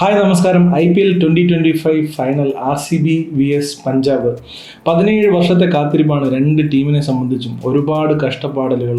Hi നമസ്കാരം. I P L twenty twenty five final R C B V S Punjab. പതിനേഴ് വർഷത്തെ കാത്തിരിപ്പാണ് രണ്ട് ടീമിനെ സംബന്ധിച്ചും ഒരുപാട് കഷ്ടപ്പാടലുകൾ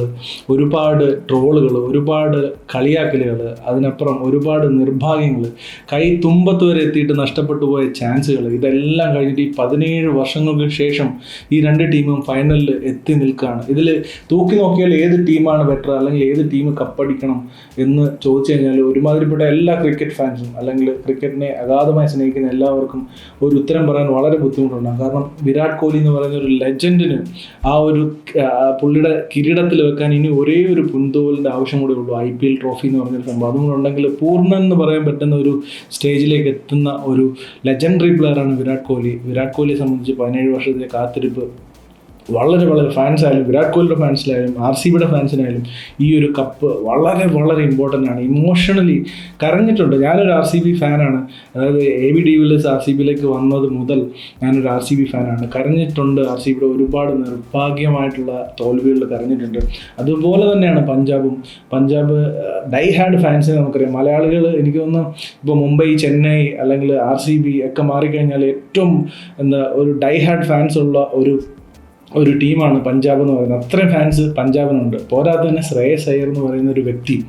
ഒരുപാട് ട്രോളുകൾ ഒരുപാട് കളിയാക്കലുകൾ അതിനപ്പുറം ഒരുപാട് നിർഭാഗ്യങ്ങൾ കൈ തുമ്പത്ത് വരെ എത്തിയിട്ട് നഷ്ടപ്പെട്ടു പോയ ചാൻസുകൾ ഇതെല്ലാം കഴിഞ്ഞിട്ട് ഈ പതിനേഴ് വർഷങ്ങൾക്ക് ശേഷം ഈ രണ്ട് ടീമും ഫൈനലിൽ എത്തി നിൽക്കുകയാണ്. ഇതിൽ തൂക്കി നോക്കിയാൽ ഏത് ടീമാണ് ബെറ്റർ അല്ലെങ്കിൽ ഏത് ടീം കപ്പടിക്കണം എന്ന് ചോദിച്ചു കഴിഞ്ഞാൽ ഒരുമാതിരിപ്പെട്ട എല്ലാ ക്രിക്കറ്റ് ഫാൻസും അല്ലെങ്കിൽ ക്രിക്കറ്റിനെ അഗാധമായി സ്നേഹിക്കുന്ന എല്ലാവർക്കും ഒരു ഉത്തരം പറയാൻ വളരെ ബുദ്ധിമുട്ടുണ്ടാകും കാരണം വിരാട് കോഹ്ലി എന്ന് പറയുന്ന ഒരു ലെജൻഡിന് ആ ഒരു പുള്ളിയുടെ കിരീടത്തിൽ വെക്കാൻ ഇനി ഒരേ ഒരു പുന്തോലിന്റെ ആവശ്യം കൂടെ ഉള്ളൂ. ഐ പി എൽ ട്രോഫി എന്ന് പറഞ്ഞൊരു സംഭവം. അതും കൂടെ ഉണ്ടെങ്കിൽ പൂർണൻ എന്ന് പറയാൻ പറ്റുന്ന ഒരു സ്റ്റേജിലേക്ക് എത്തുന്ന ഒരു ലെജൻഡറി പ്ലെയറാണ് വിരാട് കോഹ്ലി. വിരാട് കോഹ്ലിയെ സംബന്ധിച്ച് പതിനേഴ് വർഷത്തെ കാത്തിരിപ്പ് വളരെ വളരെ ഫാൻസായാലും വിരാട് കോഹ്ലിയുടെ ഫാൻസിലായാലും ആർ സി ബിയുടെ ഫാൻസിനായാലും ഈ ഒരു കപ്പ് വളരെ വളരെ ഇമ്പോർട്ടന്റ് ആണ്. ഇമോഷണലി കരഞ്ഞിട്ടുണ്ട്. ഞാനൊരു ആർ സി ബി ഫാനാണ്. അതായത് A B D Villiers R C ബിയിലേക്ക് വന്നത് മുതൽ ഞാനൊരു ആർ സി ബി ഫാനാണ്. കരഞ്ഞിട്ടുണ്ട് ആർ സി ബിയുടെ ഒരുപാട് നിർഭാഗ്യമായിട്ടുള്ള തോൽവികളിൽ കരഞ്ഞിട്ടുണ്ട്. അതുപോലെ തന്നെയാണ് പഞ്ചാബും. പഞ്ചാബ് ഡൈ ഹാഡ് ഫാൻസിനെ നമുക്കറിയാം. മലയാളികൾ എനിക്ക് തോന്നുന്നു ഇപ്പോൾ മുംബൈ ചെന്നൈ അല്ലെങ്കിൽ ആർ സി ബി ഒക്കെ മാറിക്കഴിഞ്ഞാൽ ഏറ്റവും എന്താ ഒരു ഡൈ ഹാഡ് ഫാൻസ് ഉള്ള ഒരു ഒരു ടീമാണ് പഞ്ചാബ് എന്ന് പറയുന്നത്. അത്രയും ഫാൻസ് പഞ്ചാബിനുണ്ട്. പോരാതെ തന്നെ ശ്രേയസ് അയ്യർ എന്ന് പറയുന്ന ഒരു വ്യക്തി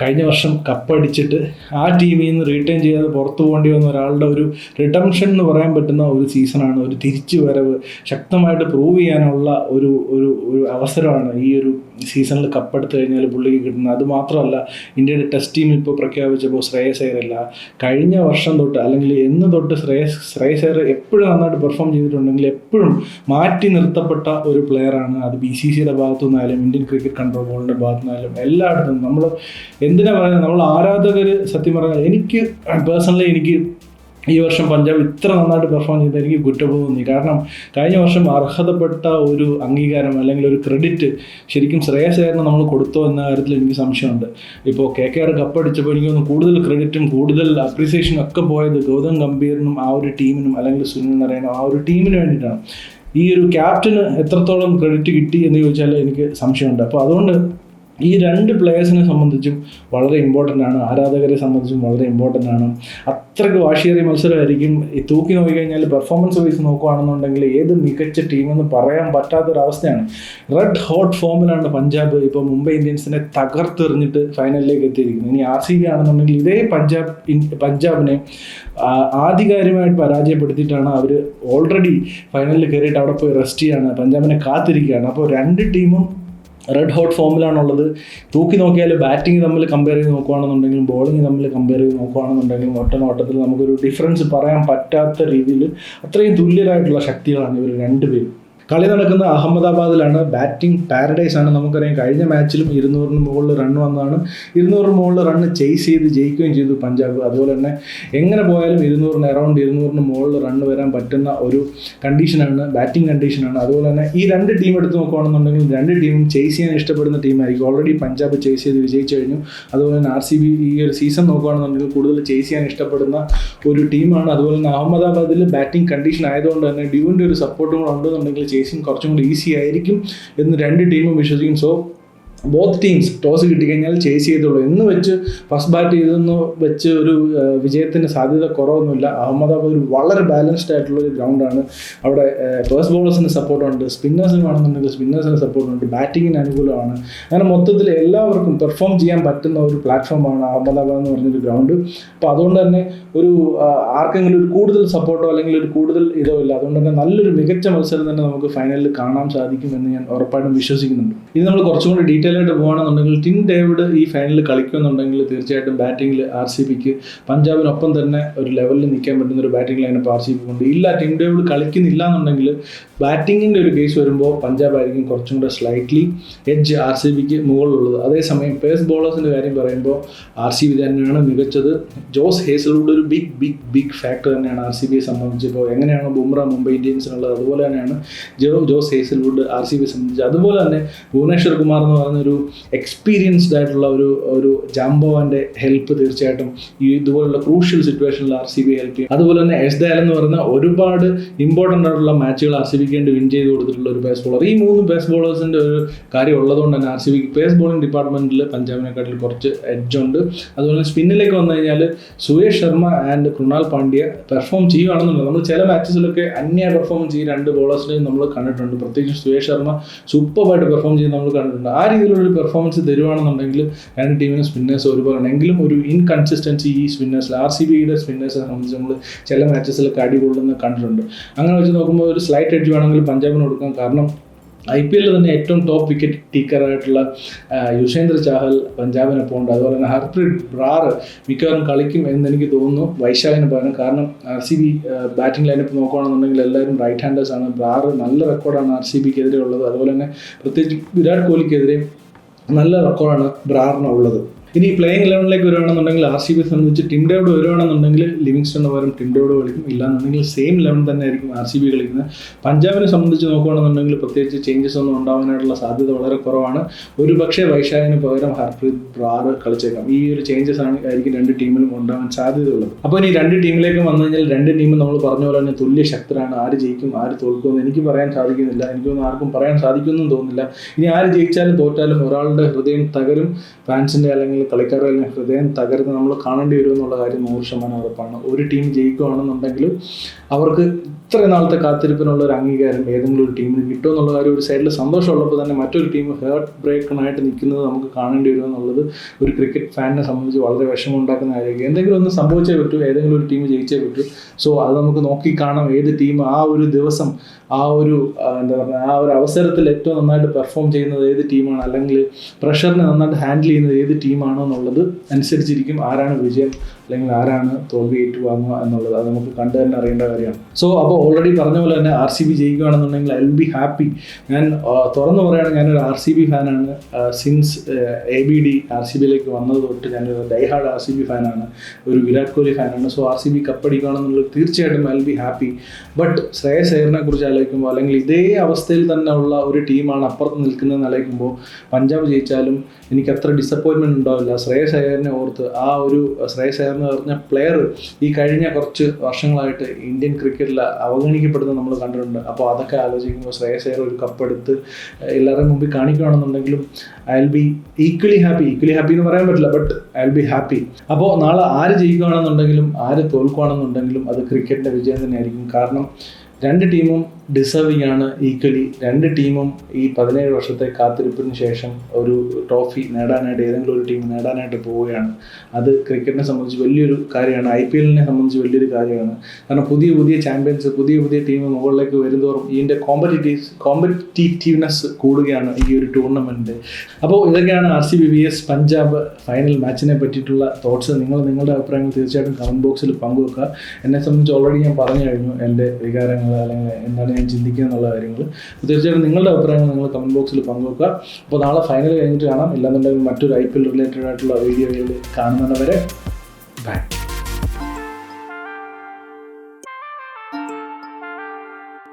കഴിഞ്ഞ വർഷം കപ്പടിച്ചിട്ട് ആ ടീമിൽ നിന്ന് റീറ്റേൺ ചെയ്യാതെ പുറത്തു പോകേണ്ടി വന്ന ഒരാളുടെ ഒരു റിഡംഷൻ എന്ന് പറയാൻ പറ്റുന്ന ഒരു സീസണാണ് ഒരു തിരിച്ചു വരവ് ശക്തമായിട്ട് പ്രൂവ് ചെയ്യാനുള്ള ഒരു ഒരു ഒരു അവസരമാണ് ഈ ഒരു സീസണിൽ കപ്പെടുത്തു കഴിഞ്ഞാൽ പുള്ളിക്ക് കിട്ടുന്നത്. അത് മാത്രമല്ല ഇന്ത്യയുടെ ടെസ്റ്റ് ടീം ഇപ്പോൾ പ്രഖ്യാപിച്ചപ്പോൾ ശ്രേയസ് അയ്യർ അല്ല കഴിഞ്ഞ വർഷം തൊട്ട് അല്ലെങ്കിൽ എന്ന് തൊട്ട് ശ്രേയസ് ശ്രേയസ് അയ്യർ എപ്പോഴും നന്നായിട്ട് പെർഫോം ചെയ്തിട്ടുണ്ടെങ്കിൽ എപ്പോഴും മാറ്റി നിർത്തപ്പെട്ട ഒരു പ്ലെയറാണ് അത് ബി സി സിയുടെ ഭാഗത്തു നിന്നായാലും ഇന്ത്യൻ ക്രിക്കറ്റ് കൺട്രോൾ ബോർഡിന്റെ ഭാഗത്തു നിന്നായാലും എല്ലായിടത്തും നമ്മൾ എന്തിനാ പറയുന്നത്? നമ്മൾ ആരാധകർ സത്യം പറഞ്ഞാൽ എനിക്ക് പേഴ്സണലി എനിക്ക് ഈ വർഷം പഞ്ചാബ് ഇത്ര നന്നായിട്ട് പെർഫോം ചെയ്ത് എനിക്ക് കുറ്റബോധം തോന്നി കാരണം കഴിഞ്ഞ വർഷം അർഹതപ്പെട്ട ഒരു അംഗീകാരം അല്ലെങ്കിൽ ഒരു ക്രെഡിറ്റ് ശരിക്കും ശ്രേയസ് അയ്യറിന് നമ്മൾ കൊടുത്തോ എന്ന കാര്യത്തിൽ എനിക്ക് സംശയമുണ്ട്. ഇപ്പോൾ കെ കെ ആർ കപ്പടിച്ചപ്പോൾ എനിക്കൊന്ന് കൂടുതൽ ക്രെഡിറ്റും കൂടുതൽ അപ്രീസിയേഷനും ഒക്കെ പോയത് ഗൗതം ഗംഭീറിനും ആ ഒരു ടീമിനും അല്ലെങ്കിൽ സുനിൽ നാരായണോ ആ ഒരു ടീമിന് വേണ്ടിയിട്ടാണ്. ഈ ഒരു ക്യാപ്റ്റന് എത്രത്തോളം ക്രെഡിറ്റ് കിട്ടി എന്ന് ചോദിച്ചാൽ എനിക്ക് സംശയമുണ്ട്. അപ്പോൾ അതുകൊണ്ട് ഈ രണ്ട് പ്ലേയേഴ്സിനെ സംബന്ധിച്ചും വളരെ ഇമ്പോർട്ടന്റ് ആണ്. ആരാധകരെ സംബന്ധിച്ചും വളരെ ഇമ്പോർട്ടന്റ് ആണ്. അത്രയ്ക്ക് വാശിയേറിയ മത്സരമായിരിക്കും. ഈ തൂക്കി നോക്കിക്കഴിഞ്ഞാൽ പെർഫോമൻസ് വൈസ് നോക്കുകയാണെന്നുണ്ടെങ്കിൽ ഏത് മികച്ച ടീമെന്ന് പറയാൻ പറ്റാത്തൊരവസ്ഥയാണ്. റെഡ് ഹോട്ട് ഫോമിലാണ് പഞ്ചാബ് ഇപ്പോൾ മുംബൈ ഇന്ത്യൻസിനെ തകർത്തെറിഞ്ഞിട്ട് ഫൈനലിലേക്ക് എത്തിയിരിക്കുന്നത്. ഇനി ആർ സി ബി ആണെന്നുണ്ടെങ്കിൽ ഇതേ പഞ്ചാബ് പഞ്ചാബിനെ ആധികാരികമായിട്ട് പരാജയപ്പെടുത്തിയിട്ടാണ് അവർ ഓൾറെഡി ഫൈനലിൽ കയറിയിട്ട് അവിടെ പോയി റെസ്റ്റ് ചെയ്യാണ്. പഞ്ചാബിനെ കാത്തിരിക്കുകയാണ്. അപ്പോൾ രണ്ട് ടീമും റെഡ് ഹോട്ട് ഫോമിലാണുള്ളത് തൂക്കി നോക്കിയാൽ ബാറ്റിംഗ് തമ്മിൽ കമ്പയർ ചെയ്ത് നോക്കുകയാണെന്നുണ്ടെങ്കിലും ബോളിംഗ് തമ്മിൽ കമ്പയർ ചെയ്ത് നോക്കുകയാണെന്നുണ്ടെങ്കിലും ഒറ്റ നോട്ടത്തിൽ നമുക്കൊരു ഡിഫറൻസ് പറയാൻ പറ്റാത്ത രീതിയിൽ അത്രയും തുല്യരായിട്ടുള്ള ശക്തികളാണ് ഇവർ രണ്ടുപേരും. കളി നടക്കുന്ന അഹമ്മദാബാദിലാണ് ബാറ്റിംഗ് പാരഡൈസ് ആണ് നമുക്കറിയാം. കഴിഞ്ഞ മാച്ചിലും ഇരുന്നൂറിന് മുകളിൽ റൺ വന്നതാണ്. ഇരുന്നൂറിന് മുകളിൽ റണ്ണ് ചേസ് ചെയ്ത് ജയിക്കുകയും ചെയ്തു പഞ്ചാബ്. അതുപോലെ തന്നെ എങ്ങനെ പോയാലും ഇരുന്നൂറിന് അറൗണ്ട് ഇരുന്നൂറിന് മുകളിൽ റണ്ണ് വരാൻ പറ്റുന്ന ഒരു കണ്ടീഷനാണ് ബാറ്റിംഗ് കണ്ടീഷനാണ് അതുപോലെ തന്നെ ഈ രണ്ട് ടീം എടുത്ത് നോക്കുകയാണെന്നുണ്ടെങ്കിൽ രണ്ട് ടീമും ചേസ് ചെയ്യാൻ ഇഷ്ടപ്പെടുന്ന ടീമായിരിക്കും ഓൾറെഡി പഞ്ചാബ് ചേസ് ചെയ്ത് വിജയിച്ചു കഴിഞ്ഞു. അതുപോലെ തന്നെ ആർ സി ബി ഈ ഒരു സീസൺ നോക്കുകയാണെന്നുണ്ടെങ്കിൽ കൂടുതൽ ചേസ് ചെയ്യാൻ ഇഷ്ടപ്പെടുന്ന ഒരു ടീമാണ് അതുപോലെ തന്നെ അഹമ്മദാബാദിൽ ബാറ്റിംഗ് കണ്ടീഷൻ ആയതുകൊണ്ട് തന്നെ ഡ്യൂവിന്റെ ഒരു സപ്പോർട്ടും കൂടെ ഉണ്ടെന്നുണ്ടെങ്കിൽ ചേസിങ് കുറച്ചും കൂടി ഈസി ആയിരിക്കും എന്ന് രണ്ട് ടീമും വിശ്വസിക്കും. സോ ബോത്ത് ടീംസ് ടോസ് കിട്ടിക്കഴിഞ്ഞാൽ ചേസ് ചെയ്തുള്ളൂ. എന്ന് വെച്ച് ഫസ്റ്റ് ബാറ്റ് ചെയ്തെന്ന് വെച്ച് ഒരു വിജയത്തിന് സാധ്യത കുറവൊന്നുമില്ല. അഹമ്മദാബാദ് ഒരു വളരെ ബാലൻസ്ഡ് ആയിട്ടുള്ള ഒരു ഗ്രൗണ്ടാണ് അവിടെ ഫേസ്റ്റ് ബോളേഴ്സിന് സപ്പോർട്ടുണ്ട് സ്പിന്നേഴ്സിന് വേണമെന്നുണ്ടെങ്കിൽ സ്പിന്നേഴ്സിന് സപ്പോർട്ടുണ്ട് ബാറ്റിങ്ങിന് അനുകൂലമാണ്. അങ്ങനെ മൊത്തത്തിൽ എല്ലാവർക്കും പെർഫോം ചെയ്യാൻ പറ്റുന്ന ഒരു പ്ലാറ്റ്ഫോമാണ് അഹമ്മദാബാദ് എന്ന് പറഞ്ഞൊരു ഗ്രൗണ്ട് അപ്പോൾ അതുകൊണ്ട് തന്നെ ഒരു ആർക്കെങ്കിലും ഒരു കൂടുതൽ സപ്പോർട്ടോ അല്ലെങ്കിൽ ഒരു കൂടുതൽ ഇതോ ഇല്ല. അതുകൊണ്ട് തന്നെ നല്ലൊരു മികച്ച മത്സരം തന്നെ നമുക്ക് ഫൈനലിൽ കാണാൻ സാധിക്കും എന്ന് ഞാൻ ഉറപ്പായിട്ടും വിശ്വസിക്കുന്നുണ്ട്. ഇത് നമ്മൾ കുറച്ചും കൂടി ഡീറ്റെയിൽ ആയിട്ട് പോകുകയാണെന്നുണ്ടെങ്കിൽ ടിൻ ഡേവിഡ് ഈ ഫൈനലിൽ കളിക്കുമെന്നുണ്ടെങ്കിൽ തീർച്ചയായിട്ടും ബാറ്റിംഗിൽ ആർ സി ബിക്ക് പഞ്ചാബിനൊപ്പം തന്നെ ഒരു ലെവലിൽ നിൽക്കാൻ പറ്റുന്ന ഒരു ബാറ്റിംഗ് ലൈനപ്പ് ആർ സി ബിക്ക് ഉണ്ട് ഇല്ല ടിൻ ഡേവിഡ് കളിക്കുന്നില്ല എന്നുണ്ടെങ്കിൽ ബാറ്റിങ്ങിന്റെ ഒരു കേസ് വരുമ്പോൾ പഞ്ചാബ് ആയിരിക്കും കുറച്ചും കൂടെ സ്ലൈറ്റ്ലി എഡ്ജ് ആർ സി ബിക്ക് മുകളിലുള്ളത്. അതേസമയം പേസ് ബോളേഴ്സിന്റെ കാര്യം പറയുമ്പോൾ ആർ സി ബി തന്നെയാണ് മികച്ചത്. ജോസ് ഹേസൽവുഡ് ഒരു ബിഗ് ബിഗ് ബിഗ് ഫാക്ടർ തന്നെയാണ് ആർ സി ബിയെ സംബന്ധിച്ച്. ഇപ്പോൾ എങ്ങനെയാണ് ബുംറ മുംബൈ ഇന്ത്യൻസിനുള്ളത് അതുപോലെ തന്നെയാണ് Jo Josh Hazlewood R C ബിയെ സംബന്ധിച്ച്. അതുപോലെ തന്നെ ഭുവനേശ്വർ കുമാർ എന്ന് പറയുന്ന ഒരു എക്സ്പീരിയൻസ്ഡ് ആയിട്ടുള്ള ഒരു ഒരു ജാംബോവാന്റെ ഹെൽപ്പ് തീർച്ചയായിട്ടും ഈ ഇതുപോലുള്ള ക്രൂഷ്യൽ സിറ്റുവേഷനിൽ ആർ സി ബി ഹെൽപ്പ് ചെയ്യും. അതുപോലെ തന്നെ എസ് ദയാൽ എന്ന് പറയുന്ന ഒരുപാട് ഇമ്പോർട്ടന്റ് ആയിട്ടുള്ള മാച്ചുകൾ ആർ സി ബിക്ക് വേണ്ടി വിൻ ചെയ്ത് കൊടുത്തിട്ടുള്ള ഒരു പേസ് ബോളർ ഈ മൂന്ന് പേസ് ബോളേഴ്സിന്റെ ഒരു കാര്യം ഉള്ളതുകൊണ്ട് തന്നെ ആർ സി ബിക്ക് പേസ് ബോളിംഗ് ഡിപ്പാർട്ട്മെന്റിൽ പഞ്ചാബിനെക്കാട്ടിൽ കുറച്ച് എഡ്ജ് ഉണ്ട്. അതുപോലെ സ്പിന്നിലേക്ക് വന്നു കഴിഞ്ഞാൽ സുരേഷ് ശർമ്മ ആൻഡ് കൃണാൽ പാണ്ഡ്യ പെർഫോം ചെയ്യുകയാണെന്നുള്ളത് നമ്മൾ ചില മാച്ചസിലൊക്കെ അന്യ പെർഫോം ഈ രണ്ട് ബോളേഴ്സിനെയും നമ്മൾ കണ്ടിട്ടുണ്ട്. പ്രത്യേകിച്ച് സുരേഷ് ശർമ്മ സൂപ്പറായിട്ട് പെർഫോം ചെയ്യുന്നത് നമ്മൾ കണ്ടിട്ടുണ്ട്. ആ രീതിയിലുള്ള ഒരു പെർഫോമൻസ് തരുവാണെന്നുണ്ടെങ്കിൽ രണ്ട് ടീമിന് സ്പിന്നേഴ്സ് ഒരുപാട് എങ്കിലും ഒരു ഇൻകൺസിസ്റ്റൻസി ഈ സ്പിന്നേഴ്സിൽ ആർ സി ബിയുടെ സ്പിന്നേഴ്സിനെ സംബന്ധിച്ച് നമ്മൾ ചില മാച്ചസിലൊക്കെ കൊള്ളുന്ന കണ്ടിട്ടുണ്ട്. അങ്ങനെ വെച്ച് നോക്കുമ്പോൾ ഒരു സ്ലൈറ്റ് എഡ്ജ് വേണമെങ്കിൽ പഞ്ചാബിന് കൊടുക്കാം. കാരണം ഐ പി എല്ലിൽ തന്നെ ഏറ്റവും ടോപ്പ് വിക്കറ്റ് ടീക്കറായിട്ടുള്ള യുഷേന്ദ്ര ചാഹൽ പഞ്ചാബിനെ പോകുന്നുണ്ട് അതുപോലെ തന്നെ ഹർപ്രീത് ബ്രാർ മിക്കവാറും കളിക്കും എന്ന് എനിക്ക് തോന്നുന്നു വൈശാഖിന് പകരം. കാരണം R C B batting lineup നോക്കുകയാണെന്നുണ്ടെങ്കിൽ എല്ലാവരും റൈറ്റ് ഹാൻഡേഴ്സ് ആണ്. ബ്രാർ നല്ല റെക്കോർഡാണ് ആർ സി ബിക്കെതിരെ ഉള്ളത്. അതുപോലെ തന്നെ പ്രത്യേകിച്ച് വിരാട് നല്ല റെക്കോർഡാണ് ബ്രാറിനുള്ളത്. ഇനി പ്ലേയിങ് ലെവലിലേക്ക് വരുവാണെന്നുണ്ടെങ്കിൽ ആർ സി ബി സംബന്ധിച്ച് ടിം ഡേവിഡ് വരുവാണെന്നുണ്ടെങ്കിൽ ലിവിങ്സ്റ്റണിന് പകരം ടിം ഡേവിഡ് കളിക്കും. ഇല്ലാന്നുണ്ടെങ്കിൽ സെയിം ലെവൻ തന്നെ ആയിരിക്കും ആർ സി ബി കളിക്കുന്നത്. പഞ്ചാബിനെ സംബന്ധിച്ച് നോക്കുകയാണെന്നുണ്ടെങ്കിൽ പ്രത്യേകിച്ച് ചേഞ്ചസ് ഒന്നും ഉണ്ടാവാനായിട്ടുള്ള സാധ്യത വളരെ കുറവാണ്. ഒരു പക്ഷേ വൈശാഖിന് പകരം ഹർപ്രീത് ബ്രാർ കളിച്ചേക്കാം. ഈ ഒരു ചേഞ്ചസ് ആണ് ആയിരിക്കും രണ്ട് ടീമിലും ഉണ്ടാവാൻ സാധ്യതയുള്ളത്. അപ്പോൾ ഇനി രണ്ട് ടീമിലേക്കും വന്നു കഴിഞ്ഞാൽ രണ്ട് ടീമും നമ്മൾ പറഞ്ഞ പോലെ തന്നെ തുല്യ ശക്തരാണ്. ആര് ജയിക്കും ആര് തോൽക്കുമെന്ന് എനിക്ക് പറയാൻ സാധിക്കുന്നില്ല. എനിക്കൊന്നും ആർക്കും പറയാൻ സാധിക്കുമെന്നും തോന്നുന്നില്ല. ഇനി ആര് ജയിച്ചാലും തോറ്റാലും ഒരാളുടെ ഹൃദയം തകരും. ഫാൻസിന്റെ അല്ലെങ്കിൽ കളിക്കാരുടെ അല്ലെങ്കിൽ ഹൃദയം തകർന്ന് നമ്മൾ കാണേണ്ടി വരും എന്നുള്ള കാര്യം നൂറ് ശതമാനം ഉറപ്പാണ്. ഒരു ടീം ജയിക്കുകയാണെന്നുണ്ടെങ്കിൽ അവർക്ക് ഇത്ര നാളത്തെ കാത്തിരിപ്പിനുള്ള ഒരു അംഗീകാരം ഏതെങ്കിലും ഒരു ടീമിന് കിട്ടുമോ എന്നുള്ള കാര്യം ഒരു സൈഡിൽ സന്തോഷമുള്ളപ്പോൾ തന്നെ മറ്റൊരു ടീം ഹേർട്ട് ബ്രേക്കണായിട്ട് നിൽക്കുന്നത് നമുക്ക് കാണേണ്ടി വരും എന്നുള്ളത് ഒരു ക്രിക്കറ്റ് ഫാനിനെ സംബന്ധിച്ച് വളരെ വിഷമം ഉണ്ടാക്കുന്ന കാര്യമായിരിക്കും. എന്തെങ്കിലും ഒന്ന് സംഭവിച്ചേ പറ്റൂ ഏതെങ്കിലും ഒരു ടീം ജയിച്ചേ പറ്റൂ. സോ അത് നമുക്ക് നോക്കി കാണാം ഏത് ടീം ആ ഒരു ദിവസം ആ ഒരു എന്താ പറയുക ആ ഒരു അവസരത്തിൽ ഏറ്റവും നന്നായിട്ട് പെർഫോം ചെയ്യുന്നത് ഏത് ടീമാണ് അല്ലെങ്കിൽ പ്രഷറിനെ നന്നായിട്ട് ഹാൻഡിൽ ചെയ്യുന്നത് ഏത് ടീമാണോ എന്നുള്ളത് അനുസരിച്ചിരിക്കും ആരാണ് വിജയം അല്ലെങ്കിൽ ആരാണ് തോൽവി ഏറ്റുവാങ്ങുക എന്നുള്ളത്. അത് നമുക്ക് കണ്ടു തന്നെ അറിയേണ്ട കാര്യമാണ്. സോ അപ്പോൾ ഓൾറെഡി പറഞ്ഞ പോലെ തന്നെ ആർ സി ബി ജയിക്കുകയാണെന്നുണ്ടെങ്കിൽ ഐ വിൽ ബി ഹാപ്പി ഞാൻ തുറന്നു പറയുകയാണ് ഞാനൊരു ആർ സി ബി ഫാനാണ്. Since A B D R C ബിയിലേക്ക് വന്നത് തൊട്ട് ഞാനൊരു ഡൈഹാർഡ് ആർ സി ബി ഫാനാണ്. ഒരു വിരാട് കോഹ്ലി ഫാനാണ്. സോ ആർ സി ബി കപ്പടിക്കുകയാണെന്നുള്ളത് തീർച്ചയായിട്ടും I will be happy but Shreyas അയ്യറിനെ കുറിച്ച് ആലോചിക്കുമ്പോൾ അല്ലെങ്കിൽ ഇതേ അവസ്ഥയിൽ തന്നെ ഉള്ള ഒരു ടീമാണ് അപ്പുറത്ത് നിൽക്കുന്നതെന്ന് ആലോചിക്കുമ്പോൾ പഞ്ചാബ് ജയിച്ചാലും എനിക്ക് അത്ര ഡിസപ്പോയിൻമെന്റ് ഉണ്ടാവില്ല ശ്രേയസ് അയ്യറിനെ ഓർത്ത് ആ ഒരു ശ്രേയസ് അയ്യർ എന്ന് പറഞ്ഞ പ്ലെയർ ഈ കഴിഞ്ഞ കുറച്ച് വർഷങ്ങളായിട്ട് ഇന്ത്യൻ ക്രിക്കറ്റിൽ അവഗണിക്കപ്പെടുന്നത് നമ്മൾ കണ്ടിട്ടുണ്ട്. അപ്പോൾ അതൊക്കെ ആലോചിക്കുമ്പോൾ ശ്രേയസ് അയ്യർ ഒരു കപ്പെടുത്ത് എല്ലാവരുടെയും മുമ്പിൽ കാണിക്കുകയാണെന്നുണ്ടെങ്കിലും I be equally happy equally happy എന്ന് പറയാൻ പറ്റില്ല ബട്ട് ഐ ബി ഹാപ്പി അപ്പോൾ നാളെ ആര് ജയിക്കുകയാണെന്നുണ്ടെങ്കിലും ആര് തോൽക്കുകയാണെന്നുണ്ടെങ്കിലും അത് ക്രിക്കറ്റിന്റെ വിജയം തന്നെയായിരിക്കും. കാരണം രണ്ട് ടീമും ഡിസേർവിംഗ് ആണ് ഈക്വലി രണ്ട് ടീമും ഈ പതിനേഴ് വർഷത്തെ കാത്തിരിപ്പിന് ശേഷം ഒരു ട്രോഫി നേടാനായിട്ട് ഏതെങ്കിലും ഒരു ടീം നേടാനായിട്ട് പോവുകയാണ്. അത് ക്രിക്കറ്റിനെ സംബന്ധിച്ച് വലിയൊരു കാര്യമാണ്. ഐ പി എല്ലിനെ സംബന്ധിച്ച് വലിയൊരു കാര്യമാണ്. കാരണം പുതിയ പുതിയ ചാമ്പ്യൻസ് പുതിയ പുതിയ ടീം മുകളിലേക്ക് വരുന്തോറും ഇതിന്റെ കോമ്പറ്റീവ് കോമ്പറ്റീറ്റീവ്നെസ് കൂടുകയാണ് ഈ ഒരു ടൂർണമെന്റ് അപ്പോൾ ഇതൊക്കെയാണ് R C B V S Punjab final മാച്ചിനെ പറ്റിയിട്ടുള്ള തോട്ട്സ് നിങ്ങൾ നിങ്ങളുടെ അഭിപ്രായങ്ങൾ തീർച്ചയായിട്ടും കമന്റ് ബോക്സിൽ പങ്കുവെക്കുക. എന്നെ സംബന്ധിച്ച് ഓൾറെഡി ഞാൻ പറഞ്ഞു കഴിഞ്ഞു എന്റെ വികാരങ്ങൾ. അല്ലെങ്കിൽ എന്താണ് ഞാൻ ചിന്തിക്കുക എന്നുള്ള കാര്യങ്ങൾ. തീർച്ചയായിട്ടും നിങ്ങളുടെ അഭിപ്രായങ്ങൾ നിങ്ങൾ കമന്റ് ബോക്സിൽ പങ്കുവെക്കുക. അപ്പോൾ നാളെ ഫൈനൽ കഴിഞ്ഞിട്ട് കാണാം. ഇല്ലാന്നുണ്ടെങ്കിൽ മറ്റൊരു ഐ പി എൽ റിലേറ്റഡ് ആയിട്ടുള്ള വീഡിയോയിൽ കാണുന്നവരെ ബൈ